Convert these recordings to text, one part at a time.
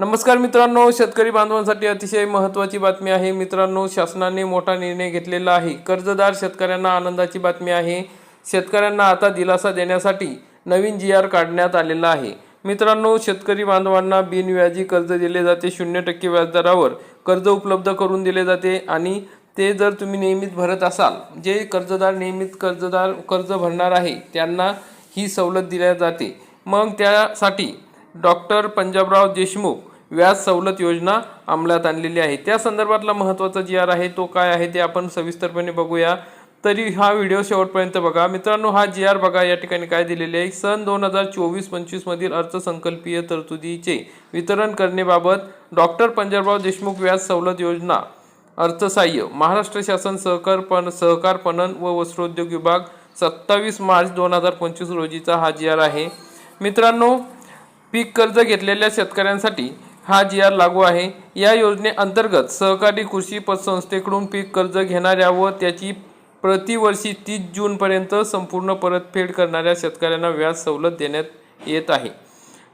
नमस्कार मित्रांनो शेतकरी बांधवांसाठी अतिशय महत्त्वाची बातमी आहे. मित्रांनो शासनाने मोठा निर्णय घेतलेला आहे. कर्जदार शेतकऱ्यांना आनंदाची बातमी आहे. शेतकऱ्यांना आता दिलासा देण्यासाठी नवीन जी आर काढण्यात आलेला आहे. मित्रांनो शेतकरी बांधवांना बिनव्याजी कर्ज दिले जाते. शून्य टक्के व्याजदरावर कर्ज उपलब्ध करून दिले जाते आणि ते जर तुम्ही नियमित भरत असाल जे कर्जदार नियमित कर्जदार कर्ज भरणार आहे त्यांना ही सवलत दिल्या जाते. मग त्यासाठी डॉक्टर पंजाबराव देशमुख व्याज सवलत योजना अंमलात आणलेली आहे. त्या संदर्भातला महत्त्वाचा जी आर आहे तो काय आहे ते आपण सविस्तरपणे बघूया. तरी हा व्हिडिओ शेवटपर्यंत बघा. मित्रांनो हा जी आर बघा या ठिकाणी काय दिलेले आहे? सन दोन हजार चोवीस पंचवीसमधील अर्थसंकल्पीय तरतुदीचे वितरण करण्याबाबत डॉक्टर पंजाबराव देशमुख व्याज सवलत योजना अर्थसहाय्य महाराष्ट्र शासन सहकार पण सहकार पणन व वस्त्रोद्योग विभाग सत्तावीस मार्च दोन हजार पंचवीस रोजीचा हा जी आर आहे. मित्रांनो पीक कर्ज घेतलेल्या शेतकऱ्यांसाठी हा जी आर लागू आहे. या योजनेअंतर्गत सहकारी कृषी पतसंस्थेकडून पीक कर्ज घेणाऱ्या व त्याची प्रतिवर्षी तीस जूनपर्यंत संपूर्ण परतफेड करणाऱ्या शेतकऱ्यांना व्याज सवलत देण्यात येत आहे.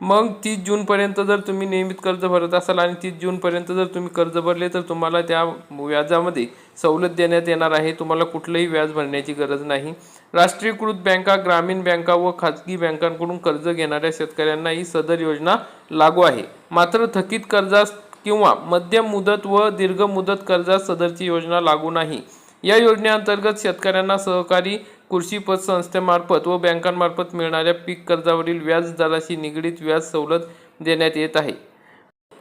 मग तीस जूनपर्यंत जर तुम्ही नियमित कर्ज भरत असाल आणि तीस जूनपर्यंत जर तुम्ही कर्ज भरले तर तुम्हाला त्या व्याजामध्ये सवलत देण्यात येणार आहे. तुम्हाला कुठलंही व्याज भरण्याची गरज नाही. राष्ट्रीयकृत बँका ग्रामीण बँका व खाजगी बँकांकडून कर्ज घेणाऱ्या शेतकऱ्यांना ही सदर योजना लागू आहे. मात्र थकीत कर्जास किंवा मध्यम मुदत व दीर्घ मुदत कर्जास सदरची योजना लागू नाही. या योजनेअंतर्गत शेतकऱ्यांना सहकारी कृषी पतसंस्थेमार्फत व बँकांमार्फत मिळणाऱ्या पीक कर्जावरील व्याज दराशी निगडीत व्याज सवलत देण्यात येत आहे.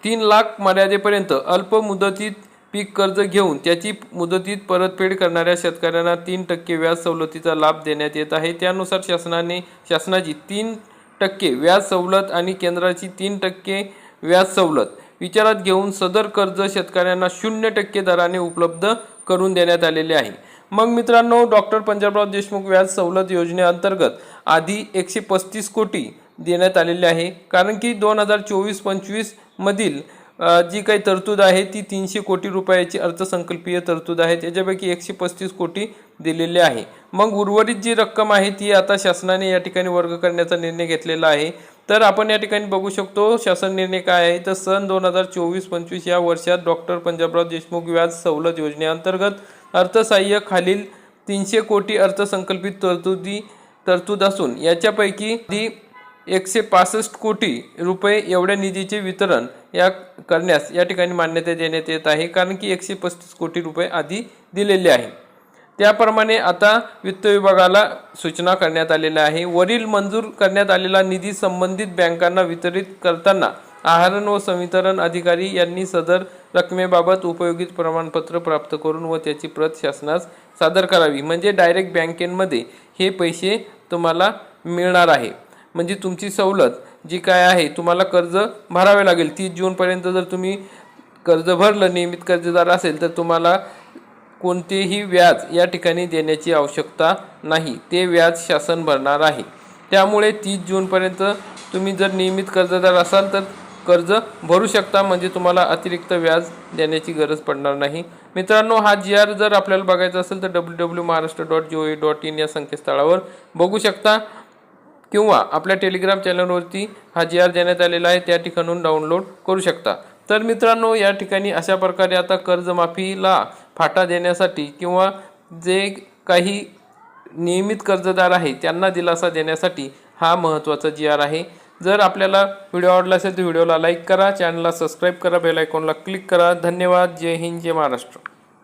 तीन लाख मर्यादेपर्यंत अल्प मुदतीत पीक कर्ज घेऊन त्याची मुदतीत परतफेड करणाऱ्या शेतकऱ्यांना तीन टक्के व्याज सवलतीचा लाभ देण्यात येत आहे. त्यानुसार शासनाने शासनाची तीन टक्के व्याज सवलत आणि केंद्राची तीन टक्के व्याज सवलत विचारात घेऊन सदर कर्ज शेतकऱ्यांना शून्य टक्के दराने उपलब्ध करून देण्यात आलेले आहे. मग मित्रांनो डॉक्टर पंजाबराव देशमुख व्याज सवलत योजनेअंतर्गत आधी एकशे पस्तीस कोटी देण्यात आलेले आहे. कारण की दोन हजार चोवीस पंचवीसमधील जी काही तरतूद आहे ती तीनशे कोटी रुपयाची अर्थसंकल्पीय तरतूद आहे. त्याच्यापैकी एकशे पस्तीस कोटी दिलेले आहे. मग उर्वरित जी रक्कम आहे ती आता शासनाने या ठिकाणी वर्ग करण्याचा निर्णय घेतलेला आहे. तर आपण या ठिकाणी बघू शकतो शासन निर्णय काय आहे? तर सन दोन हजार चोवीस पंचवीस या वर्षात डॉक्टर पंजाबराव देशमुख व्याज सवलत योजनेअंतर्गत अर्थसहाय्य खालील तीनशे कोटी अर्थसंकल्पित तरतुदी तरतूद असून याच्यापैकी एकशे पासष्ट कोटी रुपये एवढ्या निधीचे वितरण या करण्यास या ठिकाणी मान्यता देण्यात येत आहे. कारण की एकशे पस्तीस कोटी रुपये आधी दिलेले आहे. त्याप्रमाणे आता वित्त विभागाला सूचना करण्यात आलेल्या आहे. वरील मंजूर करण्यात आलेला निधी संबंधित बँकांना वितरित करताना आहरण व संवितरण अधिकारी यांनी सदर रकमेबाबत उपयोगित प्रमाणपत्र प्राप्त करून व त्याची प्रत शासनास सादर करावी. म्हणजे डायरेक्ट बँकेमध्ये हे पैसे तुम्हाला मिळणार आहे. म्हणजे तुमची सवलत जी काय आहे तुम्हाला कर्ज भरावे लागेल. तीस जूनपर्यंत जर तुम्ही कर्ज भरलं नियमित कर्जदार असेल तर तुम्हाला कोणतेही व्याज या ठिकाणी देण्याची आवश्यकता नाही. ते व्याज शासन भरणार आहे. त्यामुळे तीस जूनपर्यंत तुम्ही जर नियमित कर्जदार असाल तर कर्ज भरू शकता म्हणजे तुम्हाला अतिरिक्त व्याज देण्याची गरज पडणार नाही. मित्रांनो हा जी आर जर आपल्याला बघायचा असेल तर W W Maharashtra dot G O dot in या संकेतस्थळावर बघू शकता. किंवा आपल्या टेलिग्राम चॅनलवरती हा जी आर देण्यात आलेला आहे त्या ठिकाणून डाउनलोड करू शकता. तर मित्रांनो या ठिकाणी अशा प्रकारे आता कर्जमाफीला फाटा देण्यासाठी किंवा जे काही नियमित कर्जदार आहे त्यांना दिलासा देण्यासाठी हा महत्त्वाचा जी आर आहे. जर आपल्याला व्हिडिओ आवडला असेल तर व्हिडिओला लाईक करा चॅनलला सबस्क्राईब करा बेल आयकॉनला क्लिक करा. धन्यवाद. जय हिंद जय महाराष्ट्र.